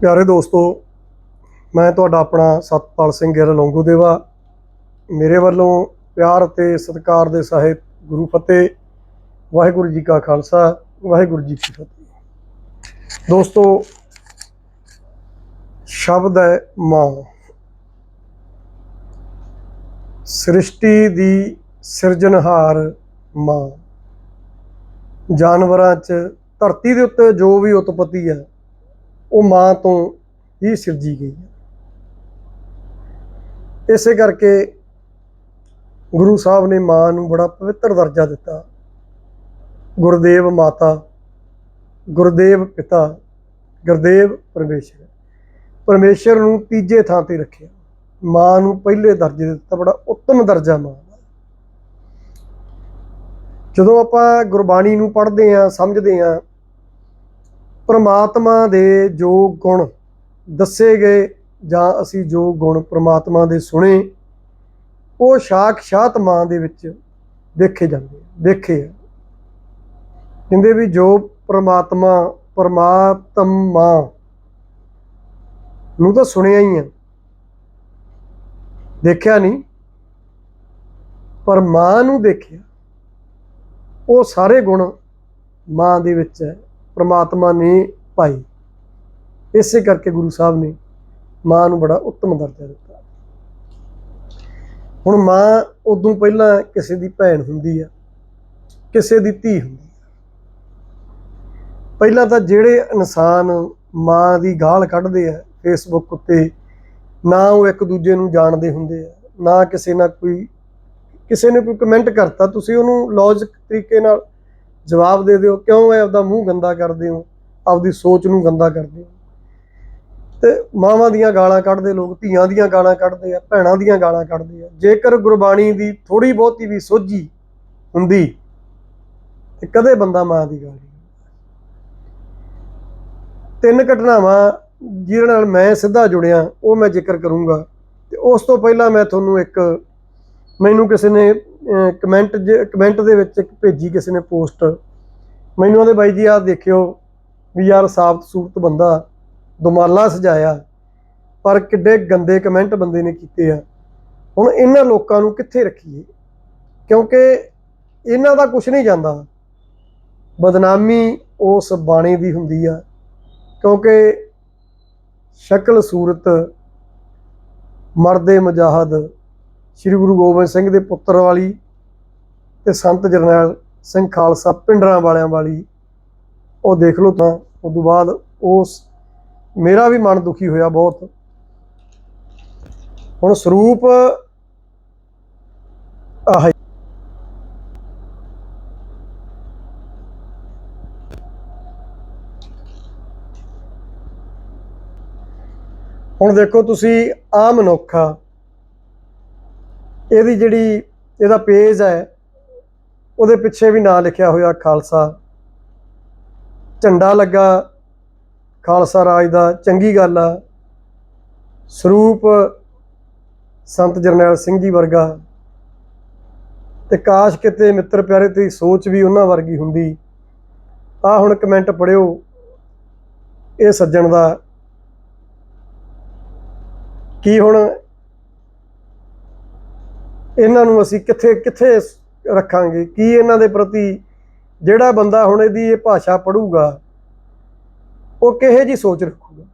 ਪਿਆਰੇ ਦੋਸਤੋ, ਮੈਂ ਤੁਹਾਡਾ ਆਪਣਾ ਸਤਪਾਲ ਸਿੰਘ ਗਿੱਲ ਲੌਂਗੂ ਦੇਵਾ ਮੇਰੇ ਵੱਲੋਂ ਪਿਆਰ ਅਤੇ ਸਤਿਕਾਰ ਦੇ ਸਹਿਤ ਗੁਰੂ ਫਤਿਹ, ਵਾਹਿਗੁਰੂ ਜੀ ਕਾ ਖਾਲਸਾ, ਵਾਹਿਗੁਰੂ ਜੀ ਕੀ ਫਤਿਹ। ਦੋਸਤੋ, ਸ਼ਬਦ ਹੈ ਮਾਂ ਸ੍ਰਿਸ਼ਟੀ ਦੀ ਸਿਰਜਣਹਾਰ ਮਾਂ ਜਾਨਵਰਾਂ 'ਚ ਧਰਤੀ ਦੇ ਉੱਤੇ ਜੋ ਵੀ ਉਤਪਤੀ ਹੈ ਉਹ ਮਾਂ ਤੋਂ ਹੀ ਸਿਰਜੀ ਗਈ ਹੈ। ਇਸੇ ਕਰਕੇ ਗੁਰੂ ਸਾਹਿਬ ਨੇ ਮਾਂ ਨੂੰ ਬੜਾ ਪਵਿੱਤਰ ਦਰਜਾ ਦਿੱਤਾ। ਗੁਰਦੇਵ ਮਾਤਾ, ਗੁਰਦੇਵ ਪਿਤਾ, ਗੁਰਦੇਵ ਪਰਮੇਸ਼ਰ। ਪਰਮੇਸ਼ਰ ਨੂੰ ਤੀਜੇ ਥਾਂ ਤੇ ਰੱਖਿਆ। ਮਾਂ ਨੂੰ ਪਹਿਲੇ ਦਰਜੇ ਦਿੱਤਾ, ਬੜਾ ਉੱਤਮ ਦਰਜਾ ਮਾਂ ਦਾ। ਜਦੋਂ ਆਪਾਂ ਗੁਰਬਾਣੀ ਨੂੰ ਪੜ੍ਹਦੇ ਆਂ ਸਮਝਦੇ ਆਂ ਪ੍ਰਮਾਤਮਾ ਦੇ ਜੋ ਗੁਣ ਦੱਸੇ ਗਏ ਜਾਂ ਅਸੀਂ ਜੋ ਗੁਣ ਪ੍ਰਮਾਤਮਾ ਦੇ ਸੁਣੇ, ਉਹ ਸਾਖਸ਼ਾਤ ਮਾਂ ਦੇ ਵਿੱਚ ਦੇਖੇ ਜਾਂਦੇ ਦੇਖੇ ਆ। ਕਹਿੰਦੇ ਵੀ ਜੋ ਪ੍ਰਮਾਤਮਾ ਪਰਮਾਤਮਾ ਨੂੰ ਤਾਂ ਸੁਣਿਆ ਹੀ ਆ, ਦੇਖਿਆ ਨਹੀਂ, ਪਰ ਮਾਂ ਨੂੰ ਦੇਖਿਆ, ਉਹ ਸਾਰੇ ਗੁਣ ਮਾਂ ਦੇ ਵਿੱਚ ਹੈ। ਪ੍ਰਮਾਤਮਾ ਨੇ ਪਾਈ। ਇਸੇ ਕਰਕੇ ਗੁਰੂ ਸਾਹਿਬ ਨੇ ਮਾਂ ਨੂੰ ਬੜਾ ਉੱਤਮ ਦਰਜਾ ਦਿੱਤਾ। ਹੁਣ ਮਾਂ ਉਦੋਂ ਪਹਿਲਾਂ ਕਿਸੇ ਦੀ ਭੈਣ ਹੁੰਦੀ ਆ, ਕਿਸੇ ਦੀ ਧੀ ਹੁੰਦੀ ਆ। ਪਹਿਲਾਂ ਤਾਂ ਜਿਹੜੇ ਇਨਸਾਨ ਮਾਂ ਦੀ ਗਾਲ ਕੱਢਦੇ ਆ ਫੇਸਬੁੱਕ ਉੱਤੇ, ਨਾ ਉਹ ਇੱਕ ਦੂਜੇ ਨੂੰ ਜਾਣਦੇ ਹੁੰਦੇ ਆ, ਨਾ ਕਿਸੇ ਨਾਲ ਕੋਈ, ਕਿਸੇ ਨੇ ਕੋਈ ਕਮੈਂਟ ਕਰਤਾ, ਤੁਸੀਂ ਉਹਨੂੰ ਲੌਜਿਕ ਤਰੀਕੇ ਨਾਲ ਜਵਾਬ ਦੇ ਦਿਓ, ਕਿਉਂ ਇਹ ਆਪਦਾ ਮੂੰਹ ਗੰਦਾ ਕਰਦੇ ਹੋ? ਆਪਦੀ ਸੋਚ ਨੂੰ ਗੰਦਾ ਕਰਦੇ ਹੋ। ਤੇ ਮਾਵਾਂ ਦੀਆਂ ਗਾਲਾਂ ਕੱਢਦੇ ਲੋਕ, ਧੀਆਂ ਦੀਆਂ ਗਾਲਾਂ ਕੱਢਦੇ ਆ, ਭੈਣਾਂ ਦੀਆਂ ਗਾਲਾਂ ਕੱਢਦੇ ਆ। ਜੇਕਰ ਗੁਰਬਾਣੀ ਦੀ ਥੋੜੀ ਬਹੁਤੀ ਵੀ ਸੋਝੀ ਹੁੰਦੀ, ਤੇ ਕਦੇ ਬੰਦਾ ਮਾਂ ਦੀ ਗਾਲ ਨਹੀਂ ਤਿੰਨ ਘਟਨਾਵਾਂ ਜਿਹਦੇ ਨਾਲ ਮੈਂ ਸਿੱਧਾ ਜੁੜਿਆ, ਉਹ ਮੈਂ ਜ਼ਿਕਰ ਕਰੂੰਗਾ। ਤੇ ਉਸ ਤੋਂ ਪਹਿਲਾਂ ਮੈਂ ਤੁਹਾਨੂੰ ਇੱਕ, ਮੈਨੂੰ ਕਿਸੇ ਨੇ ਕਮੈਂਟ ਕਮੈਂਟ ਦੇ ਵਿੱਚ ਇੱਕ ਭੇਜੀ ਕਿਸੇ ਨੇ ਪੋਸਟ ਮੈਨੂੰ ਉਹਦੇ ਬਾਈ ਜੀ ਆਹ ਦੇਖਿਓ ਵੀ ਯਾਰ ਸਾਫਤ ਸੂਰਤ ਬੰਦਾ ਦੁਮਾਲਾ ਸਜਾਇਆ, ਪਰ ਕਿੱਡੇ ਗੰਦੇ ਕਮੈਂਟ ਬੰਦੇ ਨੇ ਕੀਤੇ ਆ। ਹੁਣ ਇਹਨਾਂ ਲੋਕਾਂ ਨੂੰ ਕਿੱਥੇ ਰੱਖੀਏ? ਕਿਉਂਕਿ ਇਹਨਾਂ ਦਾ ਕੁਝ ਨਹੀਂ ਜਾਂਦਾ। ਬਦਨਾਮੀ ਉਸ ਬਾਣੀ ਦੀ ਹੁੰਦੀ ਆ, ਕਿਉਂਕਿ ਸ਼ਕਲ ਸੂਰਤ, ਮਰਦੇ ਮਜ਼ਾਹਦ ਸ੍ਰੀ ਗੁਰੂ ਗੋਬਿੰਦ ਸਿੰਘ ਦੇ ਪੁੱਤਰ ਵਾਲੀ ਤੇ ਸੰਤ ਜਰਨੈਲ ਸਿੰਘ ਖਾਲਸਾ ਪਿੰਡਰਾਂ ਵਾਲਿਆਂ ਵਾਲੀ, ਉਹ ਦੇਖ ਲਓ ਤਾਂ ਉਸ ਤੋਂ ਬਾਅਦ ਉਸ ਮੇਰਾ ਵੀ ਮਨ ਦੁਖੀ ਹੋਇਆ ਬਹੁਤ। ਹੁਣ ਸਰੂਪ ਆਹ ਹੁਣ ਦੇਖੋ ਤੁਸੀਂ ਆਮ ਮਨੁੱਖ ਇਹਦੀ ਜਿਹੜੀ ਇਹਦਾ ਪੇਜ ਹੈ, ਉਹਦੇ ਪਿੱਛੇ ਵੀ ਨਾਂ ਲਿਖਿਆ ਹੋਇਆ ਖਾਲਸਾ। ਝੰਡਾ ਲੱਗਾ, ਖਾਲਸਾ ਰਾਜ ਦਾ, ਚੰਗੀ ਗੱਲ ਆ। ਸਰੂਪ ਸੰਤ ਜਰਨੈਲ ਸਿੰਘ ਜੀ ਵਰਗਾ। ਤੇ ਕਾਸ਼ ਕਿਤੇ ਮਿੱਤਰ ਪਿਆਰੇ, ਤੇ ਸੋਚ ਵੀ ਉਹਨਾਂ ਵਰਗੀ ਹੁੰਦੀ। ਆ ਹੁਣ ਕਮੈਂਟ ਪੜਿਓ ਇਹ ਸੱਜਣ ਦਾ। ਕੀ ਹੁਣ ਇਹਨਾਂ ਨੂੰ ਅਸੀਂ ਕਿੱਥੇ ਕਿੱਥੇ ਰੱਖਾਂਗੇ? ਕੀ ਇਹਨਾਂ ਦੇ ਪ੍ਰਤੀ ਜਿਹੜਾ ਬੰਦਾ ਹੁਣ ਇਹਦੀ ਇਹ ਭਾਸ਼ਾ ਪੜੂਗਾ, ਉਹ ਕਿਹੇ ਜੀ ਸੋਚ ਰੱਖੂਗਾ?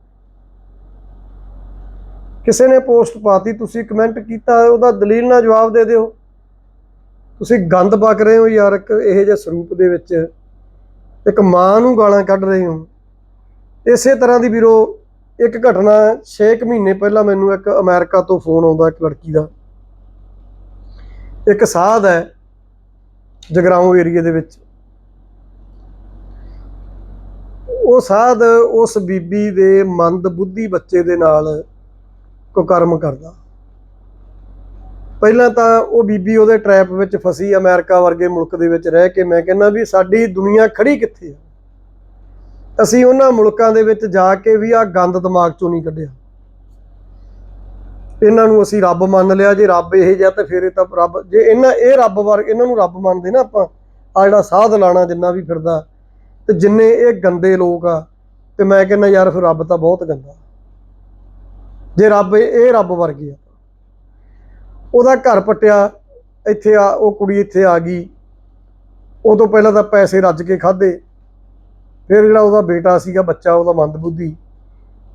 ਕਿਸੇ ਨੇ ਪੋਸਟ ਪਾਤੀ, ਤੁਸੀਂ ਕਮੈਂਟ ਕੀਤਾ, ਉਹਦਾ ਦਲੀਲ ਨਾਲ ਜਵਾਬ ਦੇ ਦਿਓ। ਤੁਸੀਂ ਗੰਦ ਪੱਕ ਰਹੇ ਹੋ ਯਾਰ, ਇੱਕ ਇਹੋ ਜਿਹੇ ਸਰੂਪ ਦੇ ਵਿੱਚ। ਇੱਕ ਮਾਂ ਨੂੰ ਗਾਲਾਂ ਕੱਢ ਰਹੇ ਹੋ। ਇਸੇ ਤਰ੍ਹਾਂ ਦੀ ਵੀਰੋ, ਇੱਕ ਘਟਨਾ 6 ਮਹੀਨੇ ਪਹਿਲਾਂ ਮੈਨੂੰ ਇੱਕ ਅਮਰੀਕਾ ਤੋਂ ਫੋਨ ਆਉਂਦਾ, ਇੱਕ ਲੜਕੀ ਦਾ। ਇੱਕ ਸਾਧ ਹੈ ਜਗਰਾਉਂ ਏਰੀਏ ਦੇ ਵਿੱਚ। ਉਹ ਸਾਧ ਉਸ ਬੀਬੀ ਦੇ ਮੰਦ ਬੁੱਧੀ ਬੱਚੇ ਦੇ ਨਾਲ ਕੁਕਰਮ ਕਰਦਾ। ਪਹਿਲਾਂ ਤਾਂ ਉਹ ਬੀਬੀ ਉਹਦੇ ਟ੍ਰੈਪ ਵਿੱਚ ਫਸੀ, ਅਮਰੀਕਾ ਵਰਗੇ ਮੁਲਕ ਦੇ ਵਿੱਚ ਰਹਿ ਕੇ ਮੈਂ ਕਹਿੰਦਾ ਵੀ ਸਾਡੀ ਦੁਨੀਆ ਖੜੀ ਕਿੱਥੇ ਆ? ਅਸੀਂ ਉਹਨਾਂ ਮੁਲਕਾਂ ਦੇ ਵਿੱਚ ਜਾ ਕੇ ਵੀ ਆ ਗੰਦ ਦਿਮਾਗ ਚੋਂ ਨਹੀਂ ਕੱਢਿਆ। ਇਹਨਾਂ ਨੂੰ ਅਸੀਂ ਰੱਬ ਮੰਨ ਲਿਆ, ਜੇ ਰੱਬ ਇਹ ਜਿਹਾ ਤਾਂ ਫਿਰ ਇਹ ਤਾਂ ਰੱਬ, ਜੇ ਇਹਨਾਂ, ਇਹ ਰੱਬ ਵਰ, ਇਹਨਾਂ ਨੂੰ ਰੱਬ ਮੰਨਦੇ ਨਾ ਆਪਾਂ ਆ ਜਿਹੜਾ ਸਾਧ ਲਾਣਾ ਜਿੰਨਾ ਵੀ ਫਿਰਦਾ, ਤੇ ਜਿੰਨੇ ਇਹ ਗੰਦੇ ਲੋਕ ਆ, ਤੇ ਮੈਂ ਕਹਿੰਦਾ ਯਾਰ ਫਿਰ ਰੱਬ ਤਾਂ ਬਹੁਤ ਗੰਦਾ। ਜੇ ਰੱਬ ਇਹ ਰੱਬ ਵਰਗੀ ਆ। ਉਹਦਾ ਘਰ ਪਟਿਆ, ਇੱਥੇ ਆ, ਉਹ ਕੁੜੀ ਇੱਥੇ ਆ ਗਈ, ਉਹ ਤੋਂ ਪਹਿਲਾਂ ਤਾਂ ਪੈਸੇ ਰੱਜ ਕੇ ਖਾਦੇ ਫਿਰ ਜਿਹੜਾ ਉਹਦਾ ਬੇਟਾ ਸੀਗਾ, ਬੱਚਾ ਉਹਦਾ ਮੰਦਬੁੱਧੀ,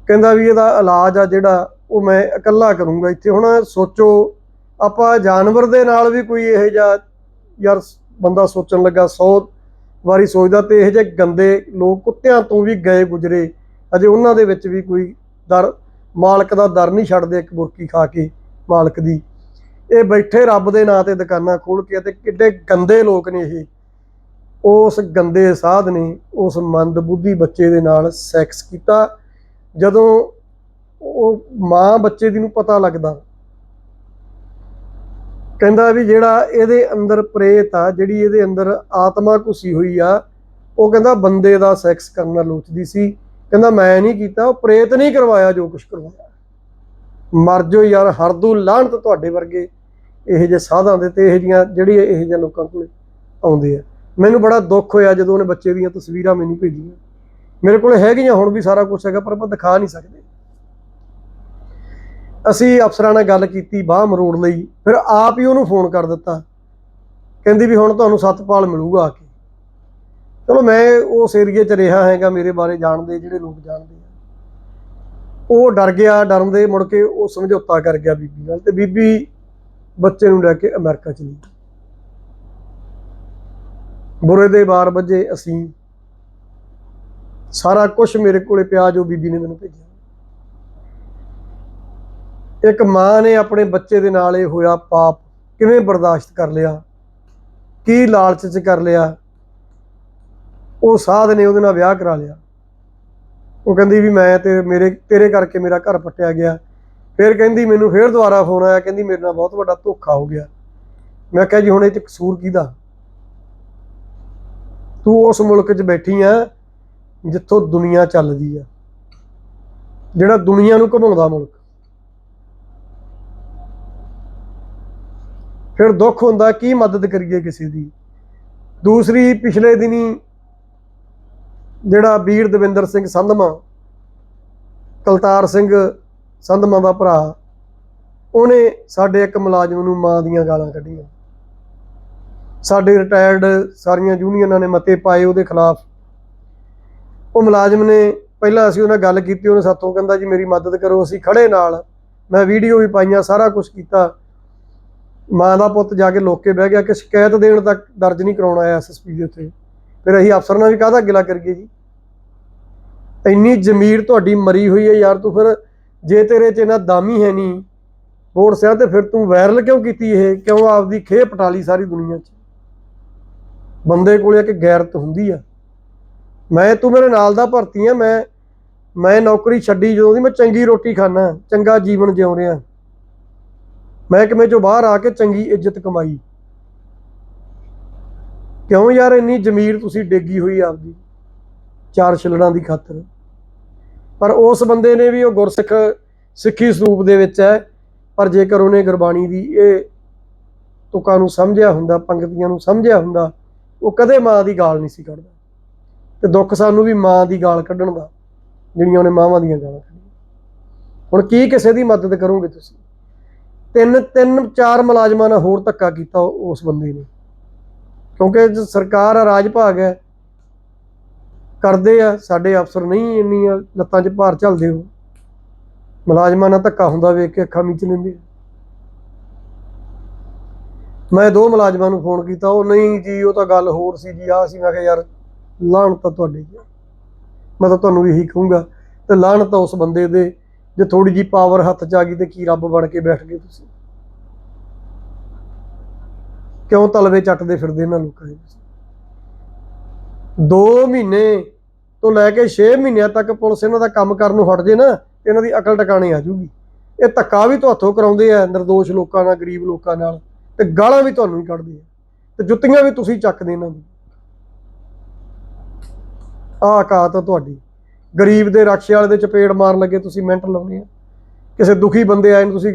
ਕਹਿੰਦਾ ਵੀ ਇਹਦਾ ਇਲਾਜ ਆ ਜਿਹੜਾ ਉਹ ਮੈਂ ਇਕੱਲਾ ਕਰੂੰਗਾ ਇੱਥੇ। ਹੁਣ ਸੋਚੋ, ਆਪਾਂ ਜਾਨਵਰ ਦੇ ਨਾਲ ਵੀ ਕੋਈ ਇਹੋ ਜਿਹਾ ਯਾਰ ਬੰਦਾ ਸੋਚਣ ਲੱਗਾ 100 ਵਾਰੀ ਸੋਚਦਾ ਤੇ ਇਹੋ ਜਿਹੇ ਗੰਦੇ ਲੋਕ ਕੁੱਤਿਆਂ ਤੋਂ ਵੀ ਗਏ ਗੁਜਰੇ। ਅਜੇ ਉਹਨਾਂ ਦੇ ਵਿੱਚ ਵੀ ਕੋਈ ਦਰ ਮਾਲਕ ਦਾ ਦਰ ਨਹੀਂ ਛੱਡਦੇ ਇੱਕ ਬੁਰਕੀ ਖਾ ਕੇ ਮਾਲਕ ਦੀ। ਇਹ ਬੈਠੇ ਰੱਬ ਦੇ ਨਾਂ ਤੇ ਦੁਕਾਨਾਂ ਖੋਲ ਕੇ ਤੇ ਕਿੱਡੇ ਗੰਦੇ ਲੋਕ ਨੇ ਇਹ। ਉਸ ਗੰਦੇ ਸਾਧ ਨੇ, ਉਸ ਮੰਦ ਬੁੱਧੀ ਬੱਚੇ ਦੇ ਨਾਲ ਸੈਕਸ ਕੀਤਾ। ਜਦੋਂ ਉਹ ਮਾਂ ਬੱਚੇ ਦੀ ਨੂੰ ਪਤਾ ਲੱਗਦਾ। ਕਹਿੰਦਾ ਵੀ ਜਿਹੜਾ ਇਹਦੇ ਅੰਦਰ ਪ੍ਰੇਤ ਆ, ਜਿਹੜੀ ਇਹਦੇ ਅੰਦਰ ਆਤਮਾ ਘੁਸੀ ਹੋਈ ਆ, ਉਹ ਕਹਿੰਦਾ ਬੰਦੇ ਦਾ ਸੈਕਸ ਕਰਨਾ ਲੋਚਦੀ ਸੀ। ਕਹਿੰਦਾ ਮੈਂ ਨਹੀਂ ਕੀਤਾ, ਉਹ ਪ੍ਰੇਤ ਨਹੀਂ ਕਰਵਾਇਆ ਜੋ ਕੁਝ ਕਰਵਾਇਆ। ਮਰ ਜੋ ਯਾਰ ਹਰਦੂ ਲਾਹਣਤ ਤੁਹਾਡੇ ਵਰਗੇ। ਇਹੋ ਜਿਹੇ ਸਾਧਾਂ ਦੇ ਤੇ ਇਹੋ ਜੀਆਂ ਜਿਹੜੀ ਇਹੋ ਜਿਹੇ ਲੋਕਾਂ ਕੋਲ ਆਉਂਦੇ ਆ। ਮੈਨੂੰ ਬੜਾ ਦੁੱਖ ਹੋਇਆ ਜਦੋਂ ਉਹਨੇ ਬੱਚੇ ਦੀਆਂ ਤਸਵੀਰਾਂ ਮੈਨੂੰ ਭੇਜੀਆਂ। ਮੇਰੇ ਕੋਲ ਹੈਗੀਆਂ, ਹੁਣ ਵੀ ਸਾਰਾ ਕੁਝ ਹੈਗਾ, ਪਰ ਆਪਾਂ ਦਿਖਾ ਨਹੀਂ ਸਕਦੇ। ਅਸੀਂ ਅਫਸਰਾਂ ਨਾਲ ਗੱਲ ਕੀਤੀ, ਬਾਹ ਮਰੋੜ ਲਈ, ਫਿਰ ਆਪ ਹੀ ਉਹਨੂੰ ਫੋਨ ਕਰ ਦਿੱਤਾ। ਕਹਿੰਦੀ ਵੀ ਹੁਣ ਤੁਹਾਨੂੰ ਸਤਪਾਲ ਮਿਲੂਗਾ ਆ ਕੇ। ਚਲੋ ਮੈਂ ਉਸ ਏਰੀਏ 'ਚ ਰਿਹਾ ਹੈਗਾ, ਮੇਰੇ ਬਾਰੇ ਜਾਣਦੇ, ਜਿਹੜੇ ਲੋਕ ਜਾਣਦੇ ਆ। ਉਹ ਡਰ ਗਿਆ, ਡਰਨ ਦੇ ਮੁੜ ਕੇ ਉਹ ਸਮਝੌਤਾ ਕਰ ਗਿਆ ਬੀਬੀ ਨਾਲ ਤੇ ਬੀਬੀ ਬੱਚੇ ਨੂੰ ਲੈ ਕੇ ਅਮਰੀਕਾ ਚਲੀ ਗਈ। ਬੁਰੇ ਦੇ ਬਾਰ ਵੱਜੇ ਅਸੀਂ। ਸਾਰਾ ਕੁਝ ਮੇਰੇ ਕੋਲੇ ਪਿਆ ਜੋ ਬੀਬੀ ਨੇ ਮੈਨੂੰ ਭੇਜਿਆ। ਇੱਕ ਮਾਂ ਨੇ ਆਪਣੇ ਬੱਚੇ ਦੇ ਨਾਲ ਇਹ ਹੋਇਆ ਪਾਪ। ਕਿਵੇਂ ਬਰਦਾਸ਼ਤ ਕਰ ਲਿਆ? ਕੀ ਲਾਲਚ ਚ ਕਰ ਲਿਆ? ਉਹ ਸਾਧ ਨੇ ਉਹਦੇ ਨਾਲ ਵਿਆਹ ਕਰਾ ਲਿਆ। ਉਹ ਕਹਿੰਦੀ ਵੀ ਮੈਂ ਤੇ ਮੇਰੇ, ਤੇਰੇ ਕਰਕੇ ਮੇਰਾ ਘਰ ਪੱਟਿਆ ਗਿਆ। ਫਿਰ ਕਹਿੰਦੀ ਮੈਨੂੰ ਫਿਰ ਦੁਬਾਰਾ ਫੋਨ ਆਇਆ, ਕਹਿੰਦੀ ਮੇਰੇ ਨਾਲ ਬਹੁਤ ਵੱਡਾ ਧੋਖਾ ਹੋ ਗਿਆ। ਮੈਂ ਕਿਹਾ ਜੀ ਹੁਣ ਇਹ ਚ ਕਸੂਰ ਕਿਹਦਾ? ਤੂੰ ਉਸ ਮੁਲਕ 'ਚ ਬੈਠੀ ਆ ਜਿੱਥੋਂ ਦੁਨੀਆ ਚੱਲਦੀ ਆ। ਜਿਹੜਾ ਦੁਨੀਆ ਨੂੰ ਘੁਮਾਉਂਦਾ ਮੁਲਕ। ਫਿਰ ਦੁੱਖ ਹੁੰਦਾ ਕੀ ਮਦਦ ਕਰੀਏ ਕਿਸੇ ਦੀ? ਦੂਸਰੀ, ਪਿਛਲੇ ਦਿਨੀ ਜਿਹੜਾ ਵੀਰ ਦਵਿੰਦਰ ਸਿੰਘ ਸੰਧਮਾ, ਕਲਤਾਰ ਸਿੰਘ ਸੰਧਮਾ ਦਾ ਭਰਾ, ਉਹਨੇ ਸਾਡੇ ਇੱਕ ਮੁਲਾਜ਼ਮ ਨੂੰ ਮਾਂ ਦੀਆਂ ਗਾਲਾਂ ਕੱਢੀਆਂ। ਸਾਡੇ ਰਿਟਾਇਰਡ ਸਾਰੀਆਂ ਯੂਨੀਅਨਾਂ ਨੇ ਮਤੇ ਪਾਏ ਉਹਦੇ ਖਿਲਾਫ। ਉਹ ਮੁਲਾਜ਼ਮ ਨੇ ਪਹਿਲਾਂ ਅਸੀਂ ਉਹਨਾਂ ਗੱਲ ਕੀਤੀ, ਉਹਨੇ ਸਾਥੋਂ ਕਹਿੰਦਾ ਜੀ, ਮੇਰੀ ਮਦਦ ਕਰੋ, ਅਸੀਂ ਖੜੇ ਨਾਲ। ਮੈਂ ਵੀਡੀਓ ਵੀ ਪਾਈਆਂ, ਸਾਰਾ ਕੁਝ ਕੀਤਾ। ਮਾਂ ਦਾ ਪੁੱਤ ਜਾ ਕੇ ਲੋਕੇ ਬਹਿ ਗਿਆ ਕਿ ਸ਼ਿਕਾਇਤ ਦੇਣ ਤੱਕ ਦਰਜ ਨਹੀਂ ਕਰਾਉਣਾ ਹੈ ਐਸਐਸਪੀ ਦੇ ਉੱਤੇ। ਫਿਰ ਅਸੀਂ ਅਫਸਰ ਨਾਲ ਵੀ ਕਾਹਦਾ ਗਿਲਾ ਕਰੀਏ ਜੀ? ਇੰਨੀ ਜ਼ਮੀਰ ਤੁਹਾਡੀ ਮਰੀ ਹੋਈ ਹੈ ਯਾਰ ਤੂੰ ਫਿਰ ਜੇ ਤੇਰੇ 'ਚ ਇਹਨਾਂ ਦਾਮੀ ਹੈ ਨਹੀਂ ਬੋਰਡ ਸਿਆ ਤੇ ਫਿਰ ਤੂੰ ਵਾਇਰਲ ਕਿਉਂ ਕੀਤੀ ਇਹ? ਕਿਉਂ ਆਪਦੀ ਖੇਹ ਪਟਾਲੀ ਸਾਰੀ ਦੁਨੀਆ 'ਚ? ਬੰਦੇ ਕੋਲੇ ਇੱਕ ਗੈਰਤ ਹੁੰਦੀ ਆ। ਮੈਂ, ਤੂੰ ਮੇਰੇ ਨਾਲ ਦਾ ਭਰਤੀ ਆ, ਮੈਂ ਮੈਂ ਨੌਕਰੀ ਛੱਡੀ ਜਦੋਂ ਦੀ ਮੈਂ ਚੰਗੀ ਰੋਟੀ ਖਾਣਾ ਚੰਗਾ ਜੀਵਨ ਜਿਉ ਰਿਹਾ। ਮਹਿਕਮੇ ਚੋਂ ਬਾਹਰ ਆ ਕੇ ਚੰਗੀ ਇੱਜ਼ਤ ਕਮਾਈ। ਕਿਉਂ ਯਾਰ ਇੰਨੀ ਜ਼ਮੀਰ ਤੁਸੀਂ ਡੇਗੀ ਹੋਈ ਆਪਦੀ? ਚਾਰ ਛਿਲੜਾਂ ਦੀ ਖਾਤਰ। ਪਰ ਉਸ ਬੰਦੇ ਨੇ ਵੀ ਉਹ ਗੁਰਸਿੱਖ ਸਿੱਖੀ ਸਰੂਪ ਦੇ ਵਿੱਚ ਹੈ। ਪਰ ਜੇਕਰ ਉਹਨੇ ਗੁਰਬਾਣੀ ਦੀ ਇਹ ਤੁਕਾਂ ਨੂੰ ਸਮਝਿਆ ਹੁੰਦਾ ਪੰਕਤੀਆਂ ਨੂੰ ਸਮਝਿਆ ਹੁੰਦਾ, ਉਹ ਕਦੇ ਮਾਂ ਦੀ ਗਾਲ ਨਹੀਂ ਸੀ ਕੱਢਦਾ। ਤੇ ਦੁੱਖ ਸਾਨੂੰ ਵੀ ਮਾਂ ਦੀ ਗਾਲ ਕੱਢਣ ਦਾ, ਜਿਹੜੀਆਂ ਉਹਨੇ ਮਾਵਾਂ ਦੀਆਂ ਗਾਲਾਂ ਕੱਢੀਆਂ। ਹੁਣ ਕੀ ਕਿਸੇ ਦੀ ਮਦਦ ਕਰੋਗੇ ਤੁਸੀਂ? ਤਿੰਨ ਤਿੰਨ, ਚਾਰ ਮੁਲਾਜ਼ਮਾਂ ਨਾਲ ਹੋਰ ਧੱਕਾ ਕੀਤਾ ਉਸ ਬੰਦੇ ਨੇ। ਕਿਉਂਕਿ ਸਰਕਾਰ ਆ, ਰਾਜ ਭਾਗ ਹੈ, ਕਰਦੇ ਆ, ਸਾਡੇ ਅਫਸਰ ਨਹੀਂ ਇੰਨੀਆਂ ਲੱਤਾਂ 'ਚ ਭਾਰ ਝੱਲਦੇ ਹੋ ਮੁਲਾਜ਼ਮਾਂ ਨਾਲ ਧੱਕਾ ਹੁੰਦਾ, ਵੇਖ ਕੇ ਅੱਖਾਂ ਮੀਚ ਲੈਂਦੇ ਮੈਂ ਦੋ ਮੁਲਾਜ਼ਮਾਂ ਨੂੰ ਫੋਨ ਕੀਤਾ, ਉਹ ਨਹੀਂ ਜੀ, ਉਹ ਤਾਂ ਗੱਲ ਹੋਰ ਸੀ ਜੀ ਆ ਸੀ, ਮੈਂ ਕਿਹਾ ਯਾਰ ਲਾਹਣ ਤਾਂ ਤੁਹਾਡੇ ਜੀ ਮੈਂ ਤਾਂ ਤੁਹਾਨੂੰ ਇਹੀ ਕਹੂੰਗਾ, ਤੇ ਲਾਹਣ ਤਾਂ ਉਸ ਬੰਦੇ ਦੇ ਜੇ ਥੋੜੀ ਜੀ ਪਾਵਰ ਹੱਥ 'ਚ ਆ ਗਈ ਤੇ ਕੀ ਰੱਬ ਬਣ ਕੇ ਬੈਠ ਗਏ ਤੁਸੀਂ? ਕਿਉਂ ਤਲਵੇ ਚੱਟਦੇ ਫਿਰਦੇ ਇਹਨਾਂ ਲੋਕਾਂ ਦੇ ਤੁਸੀਂ 2 ਮਹੀਨੇ ਤੋਂ ਲੈ ਕੇ 6 ਮਹੀਨਿਆਂ ਤੱਕ ਪੁਲਿਸ ਇਹਨਾਂ ਦਾ ਕੰਮ ਕਰਨ ਨੂੰ ਹਟ ਜੇ ਨਾ, ਇਹਨਾਂ ਦੀ ਅਕਲ ਟਿਕਾਣੇ ਆ ਜੂਗੀ ਇਹ ਧੱਕਾ ਵੀ ਤੁਹਾਥੋਂ ਕਰਾਉਂਦੇ ਆ ਨਿਰਦੋਸ਼ ਲੋਕਾਂ ਨਾਲ, ਗਰੀਬ ਲੋਕਾਂ ਨਾਲ ਤੇ ਗਾਲਾਂ ਵੀ ਤੁਹਾਨੂੰ ਹੀ ਕੱਢਦੇ ਆ। ਤੇ ਜੁੱਤੀਆਂ ਵੀ ਤੁਸੀਂ ਚੱਕਦੇ ਇਹਨਾਂ ਦੀ। ਆਹ ਔਕਾਤ ਤੁਹਾਡੀ। ਗਰੀਬ ਦੇ ਰਕਸ਼ੇ ਵਾਲੇ ਦੇ ਚਪੇੜ ਮਾਰਨ ਲੱਗੇ, ਤੁਸੀਂ ਮਿੰਟ ਲਾਉਣੇ ਆ। ਕਿਸੇ ਦੁਖੀ ਬੰਦੇ ਆਏ ਨੂੰ ਤੁਸੀਂ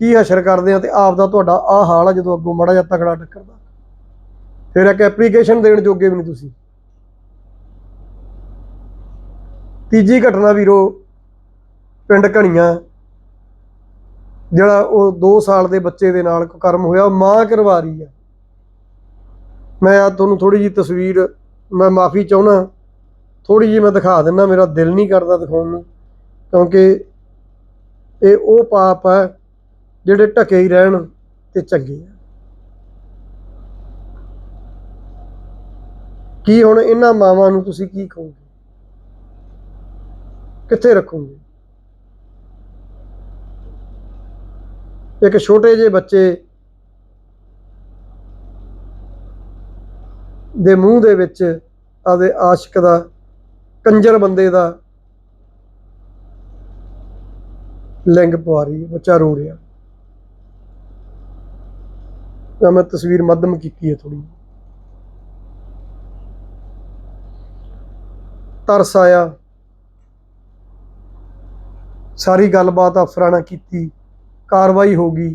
ਕੀ ਹਸ਼ਰ ਕਰਦੇ ਆ ਤੇ ਆਪ ਦਾ ਤੁਹਾਡਾ ਆਹ ਹਾਲ ਆ ਜਦੋਂ ਅੱਗੋਂ ਮੜਾ ਜਾਂ ਤਕੜਾ ਟੱਕਰਦਾ। ਫਿਰ ਇੱਕ ਐਪਲੀਕੇਸ਼ਨ ਦੇਣ ਜੋਗੇ ਵੀ ਨਹੀਂ ਤੁਸੀਂ। ਤੀਜੀ ਘਟਨਾ ਵੀਰੋ, ਪਿੰਡ ਘਣੀਆਂ, ਜਿਹੜਾ ਉਹ 2 ਸਾਲ ਦੇ ਬੱਚੇ ਦੇ ਨਾਲ ਕਰਮ ਹੋਇਆ, ਉਹ ਮਾਂ ਕਰਵਾ ਰਹੀ ਹੈ ਮੈਂ ਆ ਤੁਹਾਨੂੰ ਥੋੜੀ ਜੀ ਤਸਵੀਰ ਮੈਂ ਮਾਫੀ ਚਾਹੁੰਦਾ ਥੋੜੀ ਜਿਹੀ ਮੈਂ ਦਿਖਾ ਦਿੰਦਾ, ਮੇਰਾ ਦਿਲ ਨਹੀਂ ਕਰਦਾ ਦਿਖਾਉਣ ਨੂੰ, ਕਿਉਂਕਿ ਇਹ ਉਹ ਪਾਪ ਹੈ ਜਿਹੜੇ ਢਕੇ ਹੀ ਰਹਿਣ ਤੇ ਚੰਗੇ ਆ। ਕੀ ਹੁਣ ਇਹਨਾਂ ਮਾਵਾਂ ਨੂੰ ਤੁਸੀਂ ਕੀ ਕਹੋਗੇ? ਕਿੱਥੇ ਰੱਖੋਗੇ? ਇੱਕ ਛੋਟੇ ਜਿਹੇ ਬੱਚੇ ਦੇ ਮੂੰਹ ਦੇ ਵਿੱਚ ਆਪਦੇ ਆਸ਼ਿਕ ਦਾ ਕੰਜਰ ਬੰਦੇ ਦਾ ਲਿੰਗ ਪਵਾ ਰਹੀ ਹੈ, ਬੱਚਾ ਰੋ ਰਿਹਾ। ਤਾਂ ਮੈਂ ਤਸਵੀਰ ਮੱਧਮ ਕੀਤੀ ਹੈ ਥੋੜੀ ਤਰਸ ਆਇਆ। ਸਾਰੀ ਗੱਲਬਾਤ ਅਫਸਰਾਂ ਨਾਲ ਕੀਤੀ। ਕਾਰਵਾਈ ਹੋ ਗਈ।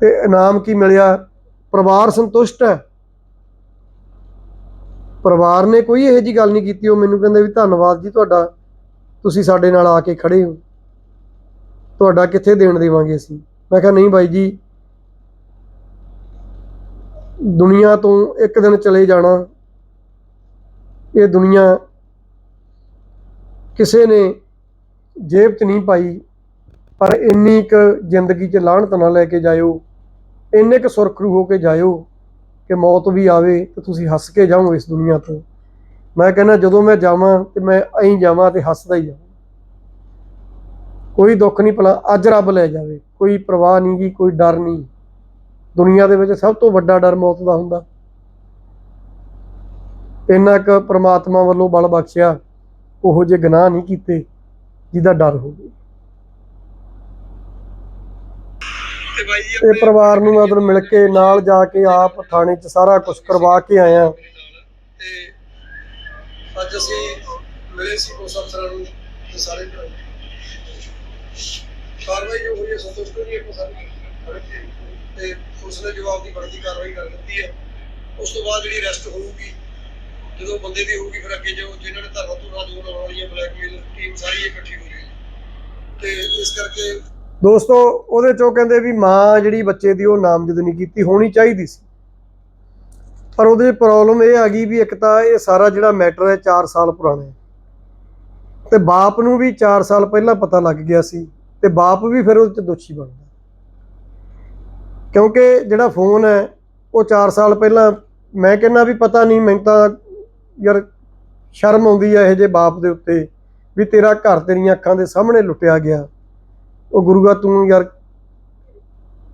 ਤੇ ਇਨਾਮ ਕੀ ਮਿਲਿਆ? ਪਰਿਵਾਰ ਸੰਤੁਸ਼ਟ ਹੈ? ਪਰਿਵਾਰ ਨੇ ਕੋਈ ਇਹੋ ਜੀ ਗੱਲ ਨਹੀਂ ਕੀਤੀ, ਉਹ ਮੈਨੂੰ ਕਹਿੰਦੇ ਵੀ ਧੰਨਵਾਦ ਜੀ ਤੁਹਾਡਾ, ਤੁਸੀਂ ਸਾਡੇ ਨਾਲ ਆ ਕੇ ਖੜੇ ਹੋ। ਤੁਹਾਡਾ ਕਿੱਥੇ ਦੇਣ ਦੇਵਾਂਗੇ ਅਸੀਂ? ਮੈਂ ਕਿਹਾ ਨਹੀਂ ਬਾਈ ਜੀ, ਦੁਨੀਆ ਤੋਂ ਇੱਕ ਦਿਨ ਚਲੇ ਜਾਣਾ, ਇਹ ਦੁਨੀਆ ਕਿਸੇ ਨੇ ਜੇਬ 'ਚ ਨਹੀਂ ਪਾਈ, ਪਰ ਇੰਨੀ ਕੁ ਜ਼ਿੰਦਗੀ 'ਚ ਲਾਹਣਤ ਨਾ ਲੈ ਕੇ ਜਾਇਓ, ਇੰਨੇ ਕੁ ਸੁਰਖਰੂ ਹੋ ਕੇ ਜਾਇਓ। ਕਿ ਮੌਤ ਵੀ ਆਵੇ ਤੇ ਤੁਸੀਂ ਹੱਸ ਕੇ ਜਾਓ ਇਸ ਦੁਨੀਆ ਤੋਂ। ਮੈਂ ਕਹਿੰਦਾ ਜਦੋਂ ਮੈਂ ਜਾਵਾਂ ਤੇ ਮੈਂ ਐਂ ਜਾਵਾਂ ਤੇ ਹੱਸਦਾ ਹੀ ਜਾਵਾਂ। ਕੋਈ ਦੁੱਖ ਨਹੀਂ ਭਲਾ, ਅੱਜ ਰੱਬ ਲੈ ਜਾਵੇ। ਕੋਈ ਪਰਵਾਹ ਨਹੀਂ ਗੀ, ਕੋਈ ਡਰ ਨਹੀਂ। ਦੁਨੀਆ ਦੇ ਵਿੱਚ ਸਭ ਤੋਂ ਵੱਡਾ ਡਰ ਮੌਤ ਦਾ ਹੁੰਦਾ। ਇੰਨਾ ਕੁ ਪ੍ਰਮਾਤਮਾ ਵੱਲੋਂ ਬਲ ਬਖਸ਼ਿਆ, ਉਹੋ ਜਿਹੇ ਗੁਨਾਹ ਨਹੀਂ ਕੀਤੇ ਜਿਹਦਾ ਡਰ ਹੋਵੇ। ਤੇ ਪਰਿਵਾਰ ਨੂੰ ਮੈਂ ਉਧਰ ਮਿਲ ਕੇ ਨਾਲ ਜਾ ਕੇ ਆਪ ਥਾਣੇ 'ਚ ਸਾਰਾ ਕੁਝ ਕਰਵਾ ਕੇ ਆਇਆ। ਤੇ ਅੱਜ ਅਸੀਂ ਮਿਲੇ ਸੀ ਪੁਲਿਸ ਅਫਸਰਾਂ ਨੂੰ ਤੇ ਸਾਰੇ ਭਰਾ ਕਾਰਵਾਈ ਜੋ ਹੋਈ ਹੈ ਸੰਤੁਸ਼ਟ ਹੋਈ ਹੈ ਸਾਰੇ। ਤੇ ਪੁਲਿਸ ਨੇ ਜਵਾਬ ਦੀ ਬਣਦੀ ਕਾਰਵਾਈ ਕਰ ਦਿੱਤੀ ਹੈ। ਉਸ ਤੋਂ ਬਾਅਦ ਜਿਹੜੀ ਅਰੈਸਟ ਹੋਊਗੀ ਜਦੋਂ ਬੰਦੇ ਦੀ ਹੋਊਗੀ ਫਿਰ ਅੱਗੇ ਜੋ ਜਿਨ੍ਹਾਂ ਨੇ ਧਰਨਾ ਧੁਰਨਾ ਜੋ ਲਾਉਣ ਵਾਲੀ ਹੈ ਬਲੈਕਮੇਲ ਟੀਮ ਸਾਰੀ ਇਕੱਠੀ ਹੋ ਜਾਏਗੀ। ਤੇ ਇਸ ਕਰਕੇ ਦੋਸਤੋ, ਉਹਦੇ ਚੋਂ ਕਹਿੰਦੇ ਵੀ ਮਾਂ ਜਿਹੜੀ ਬੱਚੇ ਦੀ ਉਹ ਨਾਮਜ਼ਦ ਨਹੀਂ ਕੀਤੀ ਹੋਣੀ ਚਾਹੀਦੀ ਸੀ। ਪਰ ਉਹਦੇ ਪ੍ਰੋਬਲਮ ਇਹ ਆ ਗਈ ਵੀ ਇੱਕ ਤਾਂ ਇਹ ਸਾਰਾ ਜਿਹੜਾ ਮੈਟਰ ਹੈ 4 ਸਾਲ ਪੁਰਾਣਾ ਹੈ। ਤੇ ਬਾਪ ਨੂੰ ਵੀ 4 ਸਾਲ ਪਹਿਲਾਂ ਪਤਾ ਲੱਗ ਗਿਆ ਸੀ ਤੇ ਬਾਪ ਵੀ ਫਿਰ ਉਹਦੇ ਚ ਦੋਸ਼ੀ ਬਣਦਾ। ਕਿਉਂਕਿ ਜਿਹੜਾ ਫੋਨ ਹੈ, ਉਹ 4 ਸਾਲ ਪਹਿਲਾਂ ਮੈਂ ਕਹਿੰਦਾ ਵੀ ਪਤਾ ਨਹੀਂ, ਮੈਨੂੰ ਤਾਂ ਯਾਰ ਸ਼ਰਮ ਆਉਂਦੀ ਹੈ ਇਹ ਜੇ ਬਾਪ ਦੇ ਉੱਤੇ ਵੀ ਤੇਰਾ ਘਰ ਤੇਰੀਆਂ ਅੱਖਾਂ ਦੇ ਸਾਹਮਣੇ ਲੁੱਟਿਆ ਗਿਆ। ਉਹ ਗੁਰੂਆ ਤੂੰ ਯਾਰ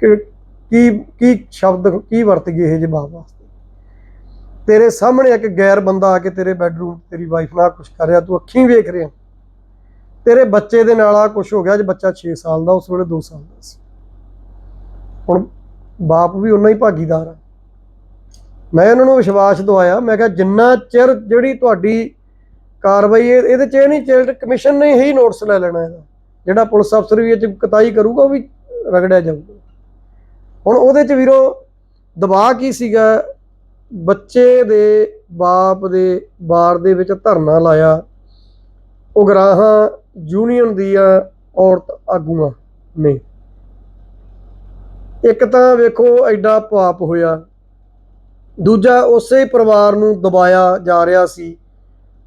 ਕਿ- ਕੀ ਕੀ ਸ਼ਬਦ ਕੀ ਵਰਤ ਗਏ ਇਹ ਜੇ ਬਾਪ ਵਾਸਤੇ? ਤੇਰੇ ਸਾਹਮਣੇ ਇੱਕ ਗੈਰ ਬੰਦਾ ਆ ਕੇ ਤੇਰੇ ਬੈੱਡਰੂਮ ਤੇਰੀ ਵਾਈਫ ਨਾਲ ਕੁਝ ਕਰ ਰਿਹਾ, ਤੂੰ ਅੱਖੀਂ ਵੇਖ ਰਿਹਾ। ਤੇਰੇ ਬੱਚੇ ਦੇ ਨਾਲ ਆ ਕੁਝ ਹੋ ਗਿਆ, ਜੇ ਬੱਚਾ 6 ਸਾਲ ਦਾ, ਉਸ ਵੇਲੇ 2 ਸਾਲ ਦਾ ਸੀ। ਹੁਣ ਬਾਪ ਵੀ ਉਨਾ ਹੀ ਭਾਗੀਦਾਰ ਆ। ਮੈਂ ਉਹਨਾਂ ਨੂੰ ਵਿਸ਼ਵਾਸ ਦਵਾਇਆ, ਮੈਂ ਕਿਹਾ ਜਿੰਨਾ ਚਿਰ ਜਿਹੜੀ ਤੁਹਾਡੀ ਕਾਰਵਾਈ ਇਹਦੇ ਚ ਇਹ ਨਹੀਂ ਚਾਈਲਡ ਕਮਿਸ਼ਨ ਨੇ ਹੀ ਨੋਟਿਸ ਲੈ ਲੈਣਾ ਇਹਦਾ। ਜਿਹੜਾ ਪੁਲਿਸ ਅਫਸਰ ਵੀ ਇਹ ਚ ਕਤਾਈ ਕਰੂਗਾ, ਉਹ ਵੀ ਰਗੜਿਆ ਜਾਊਗਾ। ਹੁਣ ਉਹਦੇ ਚ ਵੀਰੋ, ਦਬਾਅ ਕੀ ਸੀਗਾ? ਬੱਚੇ ਦੇ ਬਾਪ ਦੇ ਬਾਰ ਦੇ ਵਿੱਚ ਧਰਨਾ ਲਾਇਆ। ਉਗਰਾਹਾਂ ਯੂਨੀਅਨ ਦੀਆਂ ਔਰਤ ਆਗੂਆਂ ਨੇ। ਇੱਕ ਤਾਂ ਵੇਖੋ, ਐਡਾ ਪਾਪ ਹੋਇਆ। ਦੂਜਾ, ਉਸੇ ਪਰਿਵਾਰ ਨੂੰ ਦਬਾਇਆ ਜਾ ਰਿਹਾ ਸੀ।